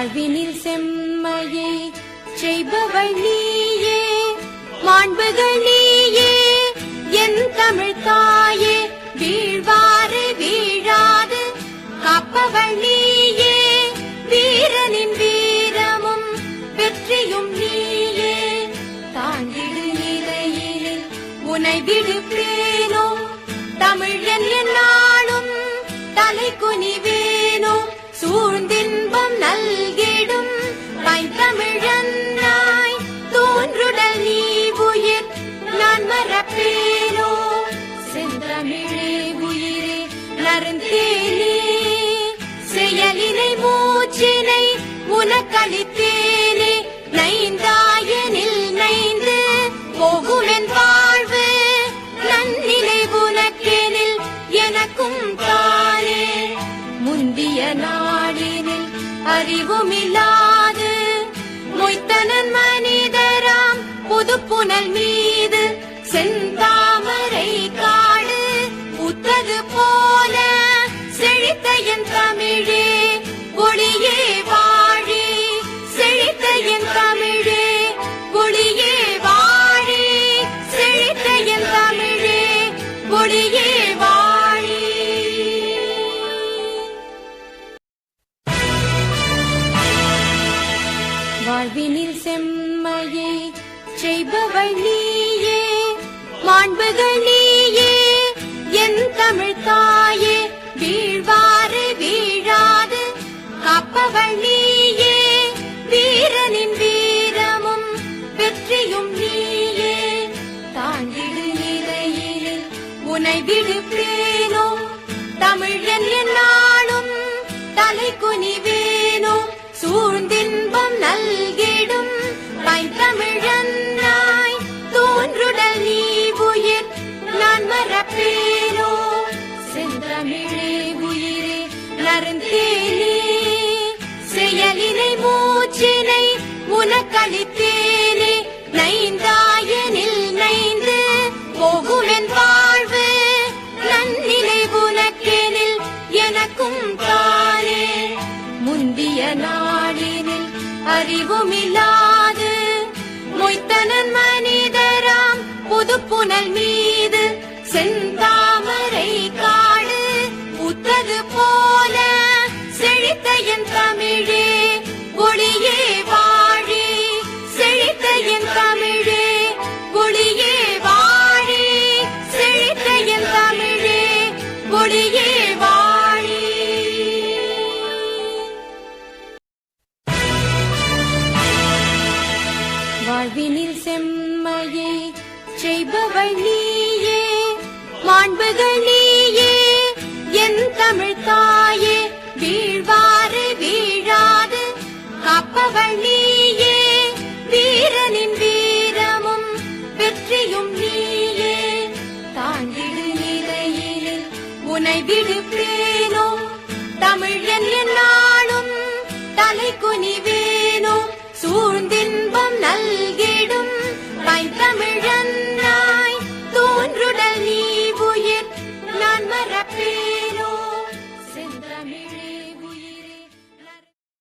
வாழ்வினில் செம்மையே செய்பவள் நீயே மாண்புகள் நீயே என் தமிழ் தாயே வீழ்வாறு வீழாது காப்பவள் நீயே வீரனின் வீரமும் வெற்றியும் நீயே. தாங்கிடு நிலையிலே உனை விடுப்பேனோ தமிழ் என் நாளும் தலை குனிவே உயிரே உயிரே நருந்தேனே செயலினை மூச்சினை உனக்களித்தேனே. நைந்தாயனில் நைந்து போகுமென் வாழ்வு. நன்னிலை உனக்கெனில் எனக்கும் தானே. முந்திய நாளினில் அறிவுமில்லாது. மொய்த்தனன் மனிதராம் புது புனல் மீது சென்று வாழ்வினில் செம்மையே செய்பவள் நீயே மாண்புகள் நீயே என் தமிழ் தாயே வீழ்வாறு வீழாது காப்பவள் நீயே வீரனின் வீரமும் வெற்றியும் நீயே. தாங்கிடு நிலையினில் உனை விடுப்பேனோ தமிழ் என் நாளும் தலை குனிவேனோ சூ நருந்தேனே செயலினை மூச்சினை உனக்களித்தேனே. நைந்தாயனில் நைந்து போகுமென் வாழ்வு. நன்னிலை உனக்கெனில் எனக்கும் தானே. முந்திய நாளினில் அறிவுமில்லாது. மொய்த்தனன் மனிதராம் புது புனல் மீது. செந்தாமரை காடு புத்தது போ ஒளியே வாழி. வாழ்வினில் செம்மையே செய்பவள் நீயே மாண்புகள் நீயே என் தமிழ் தாயே வீழ்வாறு வீழாது காப்பவள் நீ உனை விடுப்பேனோ? தமிழ் என் நாளும் தலை குனிவேனோ சூழ்ந்தின்பம் நல்கிடும் பைந்தமிழன்னாய் தோன்றுடல் நீ உயிர் நான் மறப்பேன்.